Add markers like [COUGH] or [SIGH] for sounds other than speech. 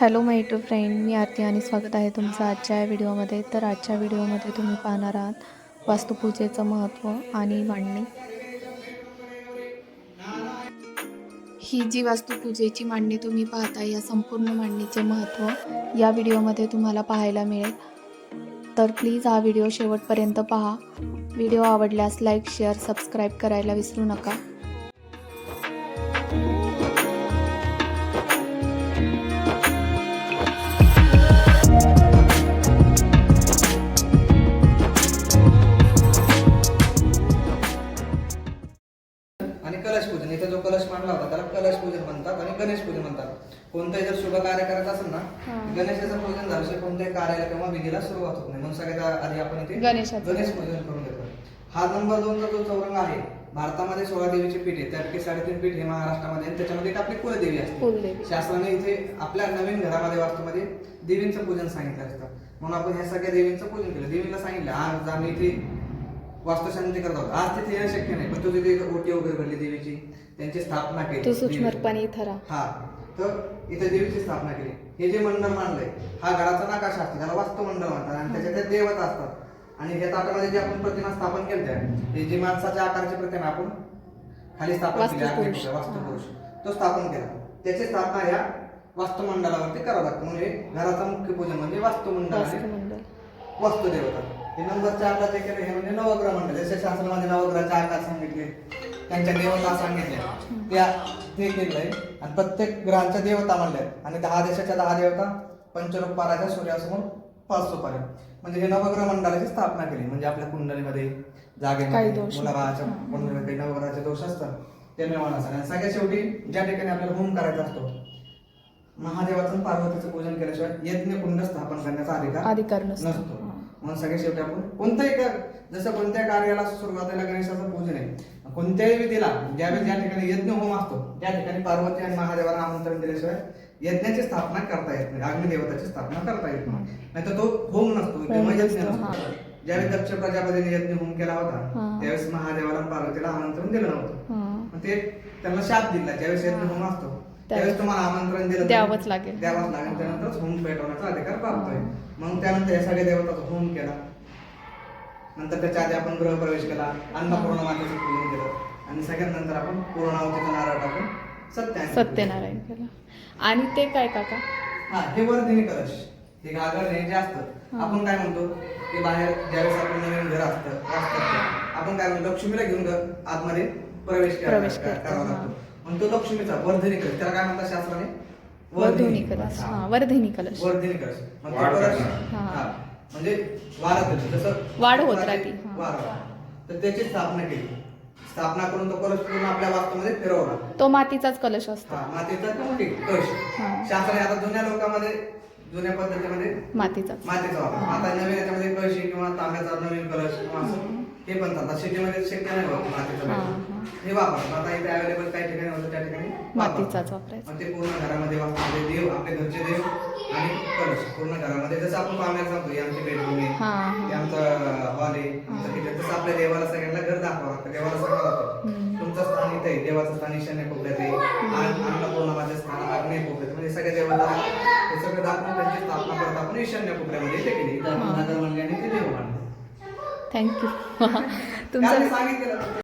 Hello my YouTube friend मी आरती आणि स्वागत आहे तुमचं आजच्या या व्हिडिओमध्ये. तर आजच्या व्हिडिओमध्ये तुम्ही पाहणार आहात वास्तुपूजेचं महत्त्व आणि मांडणी. ही जी वास्तुपूजेची मांडणी तुम्ही पाहता या संपूर्ण मांडणीचे महत्त्व या व्हिडिओमध्ये तुम्हाला पाहायला मिळेल. तर प्लीज हा व्हिडिओ शेवटपर्यंत पहा. व्हिडिओ आवडल्यास लाईक शेअर सबस्क्राईब करायला विसरू नका. पूजन म्हणतात आणि गणेश पूजन म्हणतात. कोणतंही जर शुभ कार्य करायचं असेल ना. गणेशाचं पूजन झाल्याशिवाय कोणत्याही कार्याला किंवा विधीला सुरुवात होत नाही. म्हणून सगळ्यात आधी आपण इथे गणेशाचं. गणेश पूजन करून घेतो हा नंबर दोनचा जो चौरंग आहे भारतामध्ये सोळा देवीची पीठ आहे. त्यापैकी साडेतीन पीठ हे महाराष्ट्रामध्ये आणि त्याच्यामध्ये एक आपली कुलदेवी असते. कुलदेवी. शास्त्राने इथे आपल्या नवीन घरामध्ये वास्तूमध्ये देवींचं पूजन सांगितलं असतं. म्हणून आपण ह्या सगळ्या देवींचं पूजन केलं. देवीला सांगितलं आज आम्ही इथे वास्तुशांती करत आहोत आज तिथे येणं शक्य नाही. पण तू तिथे ओटी वगैरे भरली देवीची. त्यांची स्थापना केली. तू सूक्ष्मपणे राहा. हा. तर इथे देवीची स्थापना केली. हे जे मंडळ मांडलंय हा घराचा नकाशा असतो. त्याला वास्तू मंडळ म्हणतात. आणि त्याच्यात त्या देवता असतात. आणि ह्या ताटामध्ये जे आपण प्रतिमा स्थापन केल्या हे जी माणसाच्या आकाराची प्रतिमा आपण खाली स्थापन केली वास्तुपुरुष. तो स्थापन केला. त्याची स्थापना ह्या वास्तुमंडळावरती करावं लागतं. म्हणजे घराचा मुख्य पूजन म्हणजे वास्तुमंडळ. वास्तुदेवता. हे नंबर चारला जे केलं हे म्हणजे नवग्रह मंडळ. जसे शास्त्रामध्ये नवग्रहाचे आकार सांगितले. त्यांच्या देवता सांगितल्या त्या ते केलंय. आणि प्रत्येक ग्रहांच्या देवता म्हणल्या आणि दहा देशाच्या दहा देवता पंचरूपाराच्या सूर्यासमोर पाच सुपाऱ्या म्हणजे हे नवग्रह मंडळाची स्थापना केली. म्हणजे आपल्या कुंडलीमध्ये जागेमध्ये मुलाबाळाच्या नाही. कुंडलीमध्ये काही नवग्रहाचे दोष असतात ते निर्माण असतात. आणि सगळ्यात शेवटी ज्या ठिकाणी आपल्याला होम करायचा असतो महादेवाचं पार्वतीचं पूजन केल्याशिवाय यज्ञ कुंड स्थापन करण्याचा अधिकार अधिकार नसतो. म्हणून सगळे शेवटी आपण कोणत्याही का जसं कोणत्या कार्याला सुरुवातीला गणेशाचं पूजन आहे. कोणत्याही विधीला ज्यावेळेस ज्या ठिकाणी यज्ञ होम असतो त्या ठिकाणी पार्वती आणि महादेवाला आमंत्रण दिल्याशिवाय यज्ञाची स्थापना करता येत नाही अग्निदेवताची स्थापना करता येत नाही. नाहीतर तो होम नसतो किंवा यज्ञ नसतो. ज्यावेळेस दक्ष प्रजापतीने यज्ञ होम केला होता. त्यावेळेस महादेवाला पार्वतीला आमंत्रण दिलं नव्हतं. ते त्यांना शाप दिला ज्यावेळेस यज्ञ होम असतो त्यावेळेस तुम्हाला आमंत्रण दिलं द्यावंच लागेल. द्यावंच लागेल त्यानंतरच होम पेटवण्याचा अधिकार प्राप्त आहे. मग त्यानंतर या सगळ्या देवताचा होम केला. नंतर त्याच्या आधी आपण गृहप्रवेश केला. अन्नपूर्ण मातेचं पूजन केलं. आणि सगळ्यात नंतर आपण पूर्णावतीचा नारळ टाकून सत्यानारायण सत्यनारायण केलं. आणि ते काय काका? हा हे वर्धिनी कलश. हे घागर हे जे असतं. आपण काय म्हणतो? की बाहेर ज्यावेळेस आपलं नवीन घर असतं आपण काय म्हणतो? लक्ष्मीला घेऊन घर आतमध्ये प्रवेश प्रवेश करावा. लागतो. मग तो लक्ष्मीचा वर्धिनी कलश. त्याला काय म्हणतात शास्त्राने? वर्धिनी कलश. हा वर्धिनी कलश. वर्धिनी कलश. मग ते. हा. हा. म्हणजे वाढत होते जसं वाढ होत राहते, हा. वाढ तर त्याची स्थापना केली. स्थापना करून तो कलश पूर्ण आपल्या वास्तूमध्ये फिरवला. तो मातीचाच कलश असतो. हा मातीचा तो मोठी कलश. हा. शास्त्राने आता जुन्या लोकांमध्ये जुन्या पद्धतीमध्ये मातीचाच. मातीचा वापर. आता नवीन याच्यामध्ये कळशी किंवा तांब्याचा नवीन कलश किंवा असं. हे पण चालतात शेतीमध्ये शक्य नाही होत मातीचं हा, वापरतात. आता इथे अवेलेबल काही ठिकाणी होतं त्या ठिकाणी वापरतात. मातीचाच वापरायचा ते पूर्ण घरामध्ये वापरते देव आपले घरचे देव आणि कलश पूर्ण घरामध्ये. जसं आपण पाहण्यात सांगतो हे आमचे बेडरूम आहे. आमचं हॉल आहे. आमचं किचन तसं आपल्या देवाला सगळ्यांना घर दाखवावं लागतं देवाला सांगावं लागतं. तुमचं स्थान इथे आहे. देवाचं स्थान ईशान्य कोपऱ्यात आहे. अन्नपूर्णा माझं स्थान आग्नेय कोपऱ्यात. म्हणजे सगळ्या देवाला हे सगळं दाखवून त्यांची स्थापना करत आपण ईशान्य कोपऱ्यामध्ये इथे केली. नगर आणि ते देव मानले थँक्यू. [LAUGHS] तुमचं